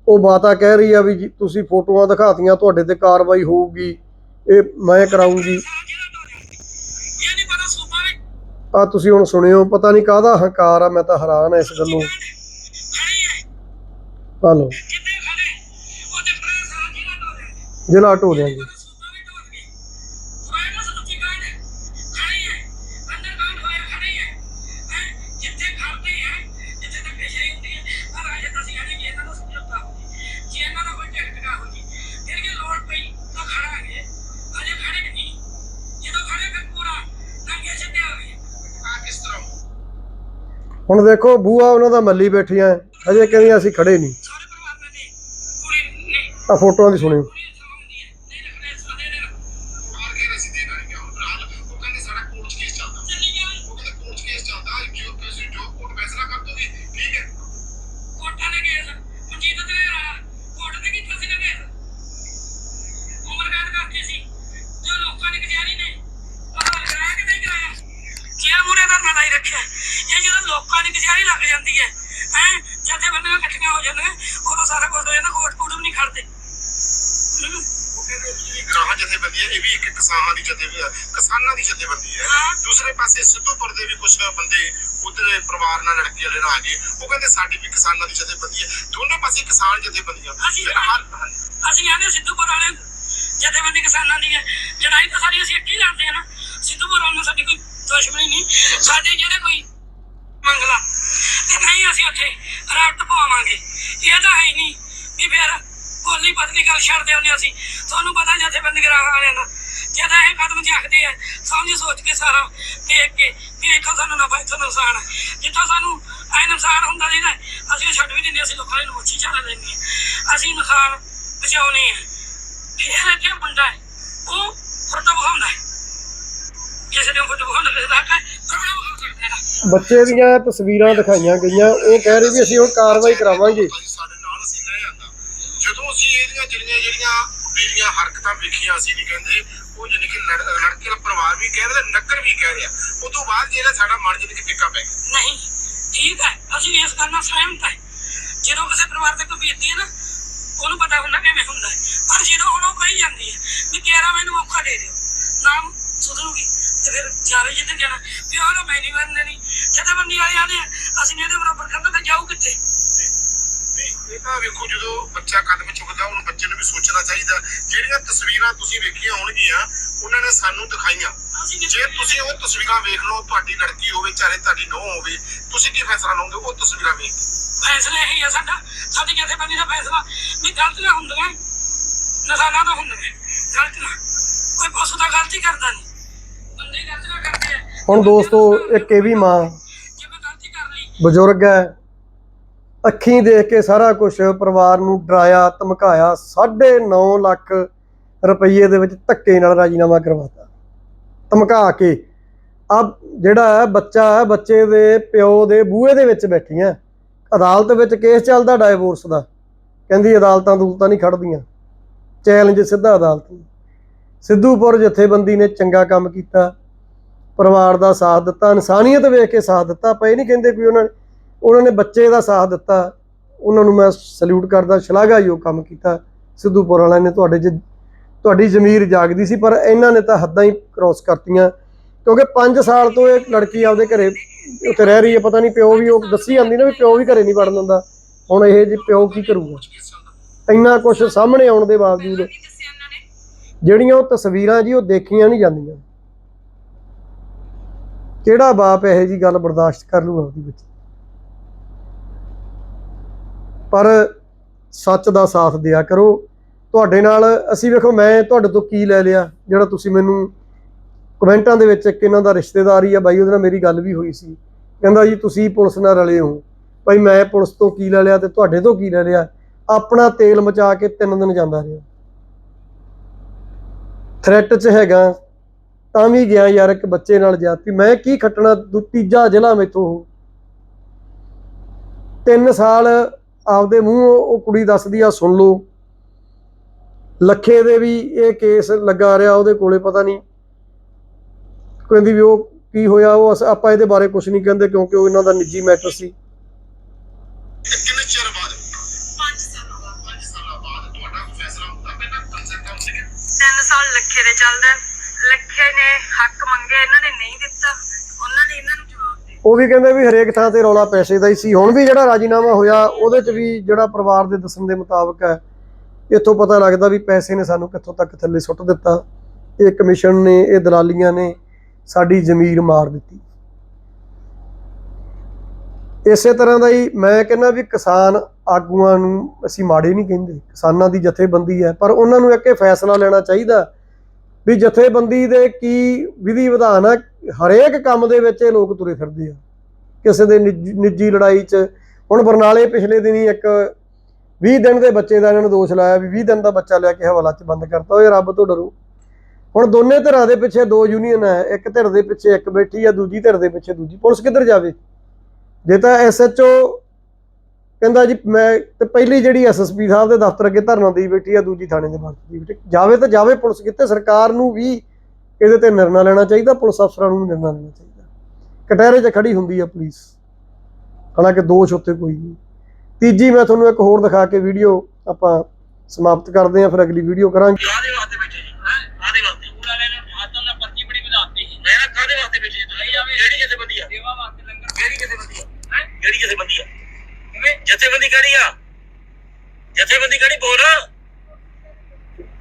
ਉਹ ਮਾਤਾ ਕਹਿ ਰਹੀ ਆ ਵੀ ਜੀ, ਤੁਸੀਂ ਫੋਟੋਆਂ ਦਿਖਾਤੀਆਂ, ਤੁਹਾਡੇ ਤੇ ਕਾਰਵਾਈ ਹੋਊਗੀ। ਇਹ ਮੈਂ ਕਰਾਉਂਗੀ। ਇਹ ਨਹੀਂ ਆ ਤੁਸੀਂ ਹੁਣ ਸੁਣਿਓ, ਪਤਾ ਨਹੀਂ ਕਾਹਦਾ ਹੰਕਾਰ ਆ, ਮੈਂ ਤਾਂ ਹੈਰਾਨ ਆ ਇਸ ਗੱਲੋਂ। ਖੜੀ ਹੈ ਆ ਲਓ। ਜ਼ਿਲ੍ਹਾ ਟੋਲੇ ਜ਼ਿਲ੍ਹਾ ਢੋਲਿਆਂ ਜੀ ਸੂਬਾ ਵੀ ਟੋਲ ਗਈ ਹੋਇਆ ਨਾ ਸੱਚੀ ਕਾਂਡ ਖੜੀ ਹੈ ਅੰਦਰ ਕਾਂਡ ਹੋਇਆ ਖੜੀ ਹੈ ਹੈਂ? ਜਿੱਥੇ ਖੜਦੇ ਹੈ ਜਿੱਥੇ ਤੱਕ ਪੇਸ਼ਾਈ ਹੁੰਦੀ ਹੈ ਪਰ ਆਜੇ ਤਾਂ ਅਸੀਂ ਕਹਿੰਦੇ ਕਿ ਇਹਨਾਂ ਨੂੰ ਸਮਝੌਤਾ ਹੋ ਜੀ ਜੇ ਇਹਨਾਂ ਦਾ ਕੋਈ ਝਟਕਾ ਹੋ ਜੀ ਫਿਰ ਕੀ ਲੋੜ ਪਈ ਤਾਂ ਖੜਾਂਗੇ ਅਜੇ ਖੜੇ ਨਹੀਂ ਜਦੋਂ ਖੜੇ ਫਿਰ ਪੂਰਾ ਨੰਗੇ ਛੱਡੇ ਹੋ ਗਏ ਆ ਕਿਸ ਤਰ੍ਹਾਂ ਹੁਣ ਦੇਖੋ ਬੂਆ ਉਹਨਾਂ ਦਾ ਮੱਲੀ ਬੈਠੀਆਂ, ਹਜੇ ਕਹਿੰਦੀਆਂ ਅਸੀਂ ਖੜੇ ਨਹੀਂ। ਸਾਰੇ ਨਹੀਂ ਆ ਫੋਟੋਆਂ ਦੀ ਸੁਣਿਓ ਪੂਰੀ ਸਮਾਂ ਹੁੰਦੀ ਹੈ ਨਹੀਂ ਰੱਖਣੇ ਸਦੇ ਦੇ ਮਾਰ ਕੇ ਅਸੀਂ ਦੇ ਦਾਂਗੇ ਹੁਣ ਹਾਲ ਉਹ ਕਹਿੰਦੇ ਸਾਡਾ ਕੋਰਟ ਕੇਸ ਚੱਲਦਾ ਚੱਲੀ ਗਿਆ ਉਹ ਕਹਿੰਦੇ ਕੋਰਟ ਕੇਸ ਚੱਲਦਾ ਜੋ ਤੁਸੀਂ ਜੋ ਕੋਰਟ ਫੈਸਲਾ ਕਰ ਦੋਗੇ ਠੀਕ ਹੈ ਕੋਰਟਾਂ ਨੇ ਕੇਸ ਮਨਜੀਤ ਤੇ ਕੋਰਟ ਨੇ ਕੀਤਾ ਰੱਖਿਆ। ਇਹ ਜਦੋਂ ਲੋਕਾਂ ਦੀ ਕਚਹਿਰੀ ਲੱਗ ਜਾਂਦੀ ਹੈ ਹੈ ਜਥੇਬੰਦੀਆਂ ਇਕੱਠੀਆਂ ਹੋ ਜਾਂਦੀਆਂ ਉਦੋਂ ਸਾਰਾ ਕੁਝ ਹੋ ਜਾਂਦਾ ਕੋਰਟ ਵੀ ਨਹੀਂ ਖੜਦੇ। ਹਮ, ਉਹ ਕਹਿੰਦੇ ਵੀ ਜਿਹੜੀ ਗ੍ਰਾਹਾਂ ਜਥੇਬੰਦੀ ਹੈ ਇਹ ਵੀ ਇੱਕ ਕਿਸਾਨਾਂ ਦੀ ਜਥੇ ਕਿਸਾਨਾਂ ਦੀ ਜਥੇਬੰਦੀ ਹੈ। ਹਾਂ। ਦੂਸਰੇ ਪਾਸੇ ਸਿੱਧੂਪੁਰ ਦੇ ਵੀ ਕੁਝ ਬੰਦੇ ਉਧਰ ਪਰਿਵਾਰ ਨਾਲ ਲੜਕੀ ਵਾਲੇ ਨਾਲ ਆ ਗਏ। ਉਹ ਕਹਿੰਦੇ ਸਾਡੀ ਵੀ ਕਿਸਾਨਾਂ ਦੀ ਜਥੇਬੰਦੀ ਹੈ। ਦੋਨੇ ਪਾਸੇ ਕਿਸਾਨ ਜਥੇਬੰਦੀਆਂ ਫਿਰ ਹਰ ਹਾਂਜੀ। ਅਸੀਂ ਕਹਿੰਦੇ ਸਿੱਧੂਪੁਰ ਵਾਲੇ ਜਥੇਬੰਦੀ ਕਿਸਾਨਾਂ ਦੀ ਹੈ। ਲੜਾਈ ਤਾਂ ਸਾਰੀ ਅਸੀਂ ਹੀ ਲੜਦੇ ਹਾਂ ਨਾ। ਸਿੱਧੂਪੁਰ ਵਾਲਿਆਂ ਨਾਲ ਸਾਡੀ ਕੋਈ ਦੁਸ਼ਮਣੀ ਨਹੀਂ। ਸਾਡੇ ਜਿਹੜੇ ਕੋਈ ਮੰਗਲਾ, ਤੇ ਨਹੀਂ ਅਸੀਂ ਉੱਥੇ ਰਾਟ ਪਵਾਵਾਂਗੇ ਇਹ ਤਾਂ ਹੈ ਹੀ ਨਹੀਂ ਵੀ ਫਿਰ ਬੋਲੀ ਪਤਲੀ ਗੱਲ ਛੱਡਦੇ ਹੁੰਦੇ ਅਸੀਂ। ਤੁਹਾਨੂੰ ਪਤਾ ਜਥੇਬੰਦੀ ਗਰਾਹਾਂ ਵਾਲਿਆਂ ਦਾ, ਜਦੋਂ ਇਹ ਕਦਮ ਚੱਕਦੇ ਆ, ਸਮਝ ਸੋਚ ਕੇ ਸਾਰਾ ਦੇਖ ਕੇ ਵੀ ਇੱਥੋਂ ਸਾਨੂੰ ਨਾ ਇੱਥੋਂ ਨੁਕਸਾਨ ਹੈ ਜਿੱਥੋਂ ਸਾਨੂੰ ਐ ਨੁਕਸਾਨ ਹੁੰਦਾ ਜੀ ਨਾ, ਅਸੀਂ ਉਹ ਛੱਡ ਵੀ ਦਿੰਦੇ ਅਸੀਂ ਲੋਕਾਂ ਨੂੰ ਮੁੱਛੀ ਚੱਲ ਲੈਂਦੇ ਹਾਂ। ਅਸੀਂ ਨੁਕਸਾਨ ਬਚਾਉਣੇ ਆ ਫਿਰ ਇੱਥੇ ਮੁੰਡਾ ਉਹ ਫੋਟੋ ਵਿਖਾਉਂਦਾ ਹੈ। ਕਿਸੇ ਹੈ ਸਕਦਾ ਹੈ ਬੱਚੇ ਦੀਆਂ ਤਸਵੀਰਾਂ ਦਿਖਾਈਆਂ ਗਈਆਂ ਉਹ ਕਹਿ ਰਹੇ ਵੀ ਅਸੀਂ ਹੁਣ ਕਾਰਵਾਈ ਕਰਾਵਾਂਗੇ। ਭਾਜੀ ਸਾਡੇ ਨਾਲ ਅਸੀਂ ਲੈ ਆਂਦਾ। ਜਦੋਂ ਅਸੀਂ ਇਹਦੀਆਂ ਜਿਹੜੀਆਂ ਜਿਹੜੀਆਂ ਮੇਰੀਆਂ ਹਰਕਤਾਂ ਵੇਖੀਆਂ ਅਸੀਂ ਨਹੀਂ ਕਹਿੰਦੇ ਉਹ ਜਾਨੀ ਕਿ ਲੜ- ਲੜਕੇ ਦਾ ਪਰਿਵਾਰ ਵੀ ਕਹਿ ਰਿਹਾ ਤੇ ਵੀ ਕਹਿ ਰਿਹਾ। ਉਸ ਤੋਂ ਬਾਅਦ ਜਿਹੜਾ ਸਾਡਾ ਮਨ ਜਿਹਦੇ ਕਿ ਫਿੱਕਾ ਪੈ ਗਿਆ। ਨਹੀਂ ਠੀਕ ਹੈ ਅਸੀਂ ਇਸ ਗੱਲ ਨਾਲ ਸਹਿਮਤ ਹੈ। ਜਦੋਂ ਕਿਸੇ ਪਰਿਵਾਰ ਤੇ ਕੋਈ ਬੀਤਦੀ ਹੈ ਨਾ ਉਹਨੂੰ ਪਤਾ ਹੁੰਦਾ ਕਿਵੇਂ ਹੁੰਦਾ ਹੈ। ਪਰ ਜਦੋਂ ਹੁਣ ਉਹ ਕਹੀ ਜਾਂਦੀ ਹੈ ਵੀ ਕਿਹੜਾ ਮੈਨੂੰ ਮੌਕਾ ਦੇ ਦਿਓ ਨਾਮ ਸੁਧਰੂਗੀ। ਤੇ ਫਿਰ ਜਾਵੇ ਜਿੱਥੇ ਜਾਣਾ? ਵੀ ਉਹ ਨਾ ਮੈਂ ਨਹੀਂ ਮੰਨਦੇ ਨਹੀਂ ਜਥੇਬੰਦੀ ਵਾਲੇ ਆਦੇ ਆ ਅਸੀਂ ਇਹਦੇ ਬਰਾਬਰ ਕਰਨਾ ਤਾਂ ਜਾਊ ਕਿੱਥੇ? ਨਹੀਂ ਇਹ ਤਾਂ ਵੇਖੋ ਜਦੋਂ ਬੱਚਾ ਕਦਮ ਚੁੱਕਦਾ ਉਹਨੂੰ ਬੱਚੇ ਨੂੰ ਵੀ ਸੋਚਣਾ ਚਾਹੀਦਾ। ਜਿਹੜੀਆਂ ਤਸਵੀਰਾਂ ਤੁਸੀਂ ਵੇਖੀਆਂ ਹੋਣਗੀਆਂ ਉਹਨਾਂ ਨੇ ਸਾਨੂੰ ਦਿਖਾਈਆਂ। ਜੇ ਤੁਸੀਂ ਉਹ ਤਸਵੀਰਾਂ ਵੇਖ ਲਓ ਤੁਹਾਡੀ ਲੜਕੀ ਹੋਵੇ ਚਾਹੇ ਤੁਹਾਡੀ ਨੂੰਹ ਹੋਵੇ ਤੁਸੀਂ ਕੀ ਫੈਸਲਾ ਲਓਗੇ ਉਹ ਤਸਵੀਰਾਂ ਵੇਖ ਕੇ? ਫੈਸਲਾ ਇਹੀ ਹੈ ਸਾਡਾ। ਸਾਡੀ ਜਥੇਬੰਦੀ ਦਾ ਫੈਸਲਾ ਵੀ ਗਲਤੀਆਂ ਹੁੰਦੀਆਂ ਨਸਾਨਾ ਤਾਂ ਹੁੰਦੀਆਂ। ਗਲਤੀਆਂ ਕੋਈ ਪਸ਼ੂ ਤਾਂ ਗਲਤੀ ਕਰਦਾ ਨਹੀਂ ਬੰਦੇ ਹੀ ਗਲਤੀਆਂ ਕਰਦੇ ਆ ਹੁਣ ਦੋਸਤੋ, ਇੱਕ ਇਹ ਵੀ ਮਾਂ ਬਜ਼ੁਰਗ ਹੈ। ਅੱਖੀਂ ਦੇਖ ਕੇ ਸਾਰਾ ਕੁਝ ਪਰਿਵਾਰ ਨੂੰ ਡਰਾਇਆ, ਧਮਕਾਇਆ 9.5 ਲੱਖ ਰੁਪਏ ਦੇ ਵਿੱਚ ਧੱਕੇ ਨਾਲ ਰਾਜੀਨਾਮਾ ਕਰਵਾਤਾ। ਧਮਕਾ ਕੇ। ਆ ਜਿਹੜਾ ਬੱਚਾ ਹੈ, ਬੱਚੇ ਦੇ ਪਿਓ ਦੇ ਬੂਹੇ ਦੇ ਵਿੱਚ ਬੈਠੀਆਂ ਅਦਾਲਤ ਵਿੱਚ ਕੇਸ ਚੱਲਦਾ ਡਾਈਵੋਰਸ ਦਾ। ਕਹਿੰਦੀ ਅਦਾਲਤਾਂ ਦੂਲਤਾਂ ਨਹੀਂ ਖੜਦੀਆਂ। ਚੈਲੰਜ ਸਿੱਧਾ ਅਦਾਲਤ ਨੂੰ। ਸਿੱਧੂਪੁਰ ਜਥੇਬੰਦੀ ਨੇ ਚੰਗਾ ਕੰਮ ਕੀਤਾ। ਪਰਿਵਾਰ ਦਾ ਸਾਥ ਦਿੱਤਾ, ਇਨਸਾਨੀਅਤ ਵੇਖ ਕੇ ਸਾਥ ਦਿੱਤਾ, ਆਪਾਂ ਇਹ ਨਹੀਂ ਕਹਿੰਦੇ ਵੀ ਉਹਨਾਂ ਉਹਨਾਂ ਨੇ ਬੱਚੇ ਦਾ ਸਾਥ ਦਿੱਤਾ, ਉਹਨਾਂ ਨੂੰ ਮੈਂ ਸਲੂਟ ਕਰਦਾ, ਸ਼ਲਾਘਾਯੋਗ ਕੰਮ ਕੀਤਾ, ਸਿੱਧੂਪੁਰ ਵਾਲਿਆਂ ਨੇ ਤੁਹਾਡੇ 'ਚ, ਤੁਹਾਡੀ ਜ਼ਮੀਰ ਜਾਗਦੀ ਸੀ, ਪਰ ਇਹਨਾਂ ਨੇ ਤਾਂ ਹੱਦਾਂ ਹੀ ਕ੍ਰੋਸ ਕਰਤੀਆਂ, ਕਿਉਂਕਿ 5 ਸਾਲ ਤੋਂ ਇਹ ਲੜਕੀ ਆਪਦੇ ਘਰੇ ਉੱਥੇ ਰਹਿ ਰਹੀ ਹੈ, ਪਤਾ ਨਹੀਂ ਪਿਓ ਵੀ ਉਹ ਦੱਸੀ ਜਾਂਦੀ ਨਾ ਵੀ ਪਿਓ ਵੀ ਘਰੇ ਨਹੀਂ ਵੜਨ ਦਿੰਦਾ, ਹੁਣ ਇਹ ਜੀ ਪਿਓ ਕੀ ਕਰੂਗਾ? ਇੰਨਾ ਕੁਝ ਸਾਹਮਣੇ ਆਉਣ ਦੇ ਬਾਵਜੂਦ, ਜਿਹੜੀਆਂ ਉਹ ਤਸਵੀਰਾਂ ਜੀ ਉਹ ਦੇਖੀਆਂ ਨਹੀਂ ਜਾਂਦੀਆਂ। ਕਿਹੜਾ ਬਾਪ ਇਹੋ ਜੀ ਗੱਲ ਬਰਦਾਸ਼ਤ ਕਰ ਲੂਗਾ ਉਹਦੀ ਬੱਚੀ ਪਰ ਸੱਚ ਦਾ ਸਾਥ ਦਿਆ ਕਰੋ। ਤੁਹਾਡੇ ਨਾਲ ਅਸੀਂ ਵੇਖੋ, ਮੈਂ ਤੁਹਾਡੇ ਤੋਂ ਕੀ ਲੈ ਲਿਆ, ਜਿਹੜਾ ਤੁਸੀਂ ਮੈਨੂੰ ਕਮੈਂਟਾਂ ਦੇ ਵਿੱਚ ਇੱਕ ਇਹਨਾਂ ਦਾ ਰਿਸ਼ਤੇਦਾਰ ਹੀ ਆ ਬਾਈ, ਉਹਦੇ ਨਾਲ ਮੇਰੀ ਗੱਲ ਵੀ ਹੋਈ ਸੀ। ਕਹਿੰਦਾ ਜੀ, ਤੁਸੀਂ ਪੁਲਿਸ ਨਾਲ ਰਲੇ ਹੋ। ਭਾਈ, ਮੈਂ ਪੁਲਿਸ ਤੋਂ ਕੀ ਲੈ ਲਿਆ ਤੇ ਤੁਹਾਡੇ ਤੋਂ ਕੀ ਲੈ ਲਿਆ? ਆਪਣਾ ਤੇਲ ਮਚਾ ਕੇ ਤਿੰਨ ਦਿਨ ਜਾਂਦਾ ਰਿਹਾ। ਥ੍ਰੈਟ 'ਚ ਹੈਗਾ। ਤਾਂ ਵੀ ਗਿਆ ਯਾਰ ਇੱਕ ਬੱਚੇ ਨਾਲ ਜਾਤੀ ਮੈਂ ਕੀ ਖੱਟਣਾ ਦੂ- ਤੀਜਾ ਜ਼ਿਲ੍ਹਾ ਮੇਥੋਂ ਉਹ। ਤਿੰਨ ਸਾਲ ਆਪਦੇ ਮੂੰਹੋਂ ਉਹ ਕੁੜੀ ਦੱਸਦੀ ਆ ਸੁਣ ਲਓ। ਲੱਖੇ ਦੇ ਵੀ ਇਹ ਕੇਸ ਲੱਗਾ ਰਿਹਾ ਉਹਦੇ ਕੋਲੇ ਪਤਾ ਨਹੀਂ। ਕਹਿੰਦੀ ਵੀ ਉਹ ਕੀ ਹੋਇਆ ਉਹ ਅਸ- ਆਪਾਂ ਇਹਦੇ ਬਾਰੇ ਕੁਝ ਨਹੀਂ ਕਹਿੰਦੇ ਕਿਉਂਕਿ ਉਹ ਇਹਨਾਂ ਦਾ ਨਿੱਜੀ ਮੈਟਰ ਸੀ। ਕਿੰਨੇ ਚਿਰ ਬਾਅਦ? 5 ਸਾਲਾਂ ਬਾਅਦ। 5 ਸਾਲਾਂ ਬਾਅਦ ਤੁਹਾਡਾ ਫੈਸਲਾ ਹੁੰਦਾ? ਪਹਿਲਾਂ ਕੰਸੈਂਟ ਕੰਮ ਸੀਗਾ 3 ਸਾਲ ਲੱਖੇ ਦੇ ਚੱਲਦਾ ਲੱਖੇ ਨੇ, ਹੱਕ ਮੰਗਿਆ, ਇਹਨਾਂ ਨੇ ਨਹੀਂ ਦਿੱਤਾ। ਉਹਨਾਂ ਨੇ ਇਹਨਾਂ ਨੂੰ ਜਵਾਬ ਦੇ ਉਹ ਵੀ ਕਹਿੰਦੇ ਵੀ ਹਰੇਕ ਥਾਂ ਤੇ ਰੌਲਾ ਪੈਸੇ ਦਾ ਹੀ ਸੀ। ਹੁਣ ਵੀ ਜਿਹੜਾ ਰਾਜੀਨਾਮਾ ਹੋਇਆ, ਉਹਦੇ 'ਚ ਵੀ ਜਿਹੜਾ ਪਰਿਵਾਰ ਦੇ ਦੱਸਣ ਦੇ ਮੁਤਾਬਕ ਹੈ, ਇੱਥੋਂ ਪਤਾ ਲੱਗਦਾ ਵੀ ਪੈਸੇ ਨੇ ਸਾਨੂੰ ਕਿੱਥੋਂ ਤੱਕ ਥੱਲੇ ਸੁੱਟ ਦਿੱਤਾ। ਇਹ ਕਮਿਸ਼ਨ ਨੇ, ਇਹ ਦਲਾਲੀਆਂ ਨੇ ਸਾਡੀ ਜ਼ਮੀਰ ਮਾਰ ਦਿੱਤੀ। ਇਸੇ ਤਰ੍ਹਾਂ ਦਾ ਹੀ ਮੈਂ ਕਹਿੰਦਾ ਵੀ ਕਿਸਾਨ ਆਗੂਆਂ ਨੂੰ ਅਸੀਂ ਮਾੜੇ ਨਹੀਂ ਕਹਿੰਦੇ। ਕਿਸਾਨਾਂ ਦੀ ਜਥੇਬੰਦੀ ਹੈ, ਪਰ ਉਹਨਾਂ ਨੂੰ ਇੱਕ ਇਹ ਫੈਸਲਾ ਲੈਣਾ ਚਾਹੀਦਾ ਵੀ ਜਥੇਬੰਦੀ ਦੇ ਕੀ ਵਿਧੀ ਵਿਧਾਨ ਆ, ਹਰੇਕ ਕੰਮ ਦੇ ਵਿੱਚ ਇਹ ਲੋਕ ਤੁਰੇ ਫਿਰਦੇ ਆ। ਕਿਸੇ ਦੇ ਨਿੱਜੀ ਨਿੱਜੀ ਲੜਾਈ 'ਚ, ਹੁਣ ਬਰਨਾਲੇ ਪਿਛਲੇ ਦਿਨੀ ਇੱਕ 20 ਦਿਨ ਦੇ ਬੱਚੇ ਦਾ ਇਹਨਾਂ ਨੇ ਦੋਸ਼ ਲਾਇਆ ਵੀ 20 ਦਿਨ ਦਾ ਬੱਚਾ ਲਿਆ ਕੇ ਹਵਾਲਾ 'ਚ ਬੰਦ ਕਰਤਾ, ਓਏ ਰੱਬ ਤੋਂ ਡਰੋ। ਹੁਣ ਦੋਨੇ ਧਿਰਾਂ ਦੇ ਪਿੱਛੇ ਦੋ ਯੂਨੀਅਨ ਹੈ ਇੱਕ ਧਿਰ ਦੇ ਪਿੱਛੇ ਇੱਕ ਬੈਠੀ ਆ, ਦੂਜੀ ਧਿਰ ਦੇ ਪਿੱਛੇ ਦੂਜੀ। ਪੁਲਿਸ ਕਿੱਧਰ ਜਾਵੇ? ਜੇ ਤਾਂ ਐਸਐਚਓ ਕਹਿੰਦਾ ਜੀ ਮੈਂ ਤੇ ਪਹਿਲੀ ਜਿਹੜੀ ਐਸਐਸਪੀ ਸਾਹਿਬ ਦੇ ਦਫ਼ਤਰ ਅੱਗੇ ਧਰਨਾ ਦੇਈ ਬੈਠੀ ਆ ਦੂਜੀ ਥਾਣੇ ਦੇ ਬਾਹਰ ਦੀ ਬੈਠੀ। ਜਾਵੇ ਤਾਂ ਜਾਵੇ ਪੁਲਿਸ ਕਿੱਥੇ ਸਰਕਾਰ ਨੂੰ ਵੀ ਇਹਦੇ ਤੇ ਨਿਰਣਾ ਲੈਣਾ ਚਾਹੀਦਾ ਪੁਲਿਸ ਅਫਸਰਾਂ ਨੂੰ ਵੀ ਨਿਰਣਾ ਲੈਣਾ ਚਾਹੀਦਾ। ਕਟਹਿਰੇ 'ਚ ਖੜੀ ਹੁੰਦੀ ਆ ਪੁਲਿਸ। ਹਾਲਾਂਕਿ ਦੋਸ਼ ਉੱਤੇ ਕੋਈ ਨਹੀਂ। ਤੀਜੀ ਮੈਂ ਤੁਹਾਨੂੰ ਇੱਕ ਹੋਰ ਦਿਖਾ ਕੇ ਵੀਡੀਓ ਆਪਾਂ ਸਮਾਪਤ ਕਰਦੇ ਹਾਂ ਫਿਰ ਅਗਲੀ ਵੀਡੀਓ ਕਰਾਂਗੇ। ਕਾਦੇ ਵਾਸਤੇ ਬੈਠੇ ਜੀ? ਕਾਦੇ ਵਾਸਤੇ? ਪੂਰਾ ਲੈ ਆਦਮ ਦਾ ਪਰਚੀ ਬੜੀ ਵਧਾਤੀ। ਸੀ ਮੈਂ ਕਾਦੇ ਵਾਸਤੇ ਬੈਠੇ ਜੀ ਤੁਸੀਂ? ਕਿਹੜੀ ਜਥੇਬੰਦੀ ਆ? ਸੇਵਾ ਵਾਸਤੇ ਲੰਗਰ। ਕਿਹੜੀ ਜਥੇਬੰਦੀ ਆ? ਹੈ? ਕਿਹੜੀ ਜਥੇਬੰਦੀ ਆ? ਜਥੇਬੰਦੀ ਕਿਹੜੀ ਆ? ਜਥੇਬੰਦੀ ਕਿਹੜੀ ਬੋਲ?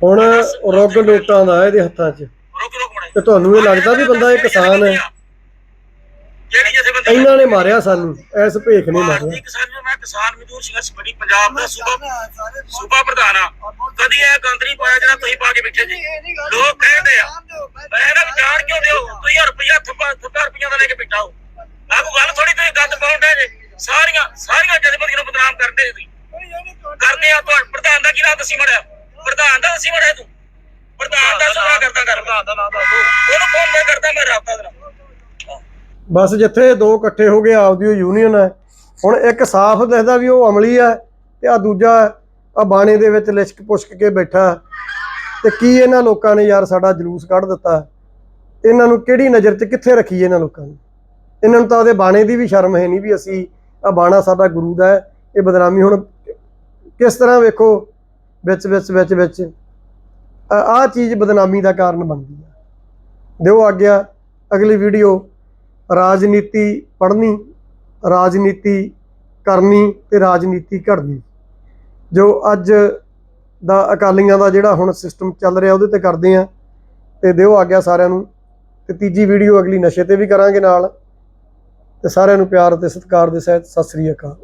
ਹੁਣ ਰੁੱਗ ਨੋਟਾਂ ਦਾ ਇਹਦੇ ਹੱਥਾਂ 'ਚ। ਰੁਕ ਰੁਕ ਮੜੇ ਤੇ ਤੁਹਾਨੂੰ ਇਹ ਲੱਗਦਾ ਵੀ ਬੰਦਾ ਇਹ ਕਿਸਾਨ ਹੈ? ਕਿਹੜੀ ਜਥੇਬੰਦੀ? ਇਹਨਾਂ ਨੇ ਮਾਰਿਆ ਸਾਨੂੰ ਐਸ ਭੇਖ ਨੇ ਮਾਰਿਆ। ਭਾਰਤੀ ਕਿਸਾਨ ਨੂੰ ਮੈਂ ਕਿਸਾਨ ਮਜ਼ਦੂਰ ਸੰਘਰਸ਼ ਕਮੇਟੀ ਪੰਜਾਬ ਦਾ ਸੂਬਾ ਸੂਬਾ ਪ੍ਰਧਾਨ ਆ। ਕਦੀ ਇਹ ਗੰਦ ਨਹੀਂ ਪਾਇਆ ਜਿਹੜਾ ਤੁਸੀਂ ਪਾ ਕੇ ਬੈਠੇ ਜੀ ਲੋਕ ਕਹਿੰਦੇ ਆ ਮੈਂ ਨਾ ਜਾਣ ਕਿਉਂ ਦਿਓ? ਤੁਸੀਂ ਰੁਪਈਆ ਥੱਪਾ ਰੁਪਈਆ ਦਾ ਲੈ ਕੇ ਬੈਠਾ ਹੋ। ਆਹ ਕੋਈ ਗੱਲ ਥੋੜੀ ਤੁਸੀਂ ਗੰਦ ਪਾਉਂਦੇ ਜੇ? ਸਾਰੀਆਂ ਸਾਰੀਆਂ ਜਥੇਬੰਦੀਆਂ ਨੂੰ ਬਦਨਾਮ ਕਰਦੇ ਤੁਸੀਂ ਕਰਦੇ ਆ ਤੁਹਾਡਾ ਪ੍ਰਧਾਨ ਦਾ ਕੀ ਨਾਮ ਦੱਸੀ ਮੜਿਆ ਪ੍ਰਧਾਨ ਦਾ ਦੱਸੀ ਮੜਿਆ ਤੂੰ? ਪ੍ਰਧਾਨ ਦਾ ਸੁਭਾ ਕਰਦਾ ਕਰ। ਪ੍ਰਧਾਨ ਦਾ ਨਾਮ ਦੱਸੋ ਉਹਨੂੰ ਫੋਨ ਮੈਂ ਕਰਦਾ ਮੈਂ ਰਾਬਤਾ ਦੇਣਾ ਬਸ ਜਿੱਥੇ ਦੋ ਇਕੱਠੇ ਹੋ ਗਏ ਆਪਦੀ ਉਹ ਯੂਨੀਅਨ ਹੈ। ਹੁਣ ਇੱਕ ਸਾਫ਼ ਦਿਖਦਾ ਵੀ ਉਹ ਅਮਲੀ ਹੈ ਤੇ ਆ ਦੂਜਾ ਆ ਬਾਣੇ ਦੇ ਵਿੱਚ ਲਿਸ਼ਕ ਪੁਸ਼ਕ ਕੇ ਬੈਠਾ। ਹੈ। ਤੇ ਕੀ ਇਹਨਾਂ ਲੋਕਾਂ ਨੇ ਯਾਰ ਸਾਡਾ ਜਲੂਸ ਕੱਢ ਦਿੱਤਾ? ਇਹਨਾਂ ਨੂੰ ਕਿਹੜੀ ਨਜ਼ਰ 'ਚ ਕਿੱਥੇ ਰੱਖੀ ਇਹਨਾਂ ਲੋਕਾਂ ਨੂੰ? ਇਹਨਾਂ ਨੂੰ ਤਾਂ ਉਹਦੇ ਬਾਣੇ ਦੀ ਵੀ ਸ਼ਰਮ ਹੈ ਨਹੀਂ ਵੀ ਅਸੀਂ ਆ ਬਾਣਾ ਸਾਡਾ ਗੁਰੂ ਦਾ ਹੈ। ਇਹ ਬਦਨਾਮੀ ਹੁਣ ਕਿਸ ਤਰ੍ਹਾਂ ਵੇਖੋ? ਵਿੱਚ ਵਿੱਚ ਵਿੱਚ ਵਿੱਚ। ਆ ਚੀਜ਼ ਬਦਨਾਮੀ ਦਾ ਕਾਰਨ ਬਣਦੀ ਹੈ ਦਿਓ ਆਗਿਆ, ਅਗਲੀ ਵੀਡੀਓ। ਰਾਜਨੀਤੀ ਪੜ੍ਹਨੀ, ਰਾਜਨੀਤੀ ਕਰਨੀ ਤੇ ਰਾਜਨੀਤੀ ਘੜਨੀ। ਜੋ ਅੱਜ ਦਾ ਅਕਾਲੀਆਂ ਦਾ ਜਿਹੜਾ ਹੁਣ ਸਿਸਟਮ ਚੱਲ ਰਿਹਾ ਉਹਦੇ ਤੇ ਕਰਦੇ ਆ। ਤੇ ਦਿਓ ਆਗਿਆ ਸਾਰਿਆਂ ਨੂੰ। ਤੇ ਤੀਜੀ ਵੀਡੀਓ ਅਗਲੀ ਨਸ਼ੇ ਤੇ ਵੀ ਕਰਾਂਗੇ ਨਾਲ। ਤੇ ਸਾਰਿਆਂ ਨੂੰ ਪਿਆਰ ਤੇ ਸਤਿਕਾਰ ਦੇ ਸਹਿਤ ਸਤਿ ਸ੍ਰੀ ਅਕਾਲ।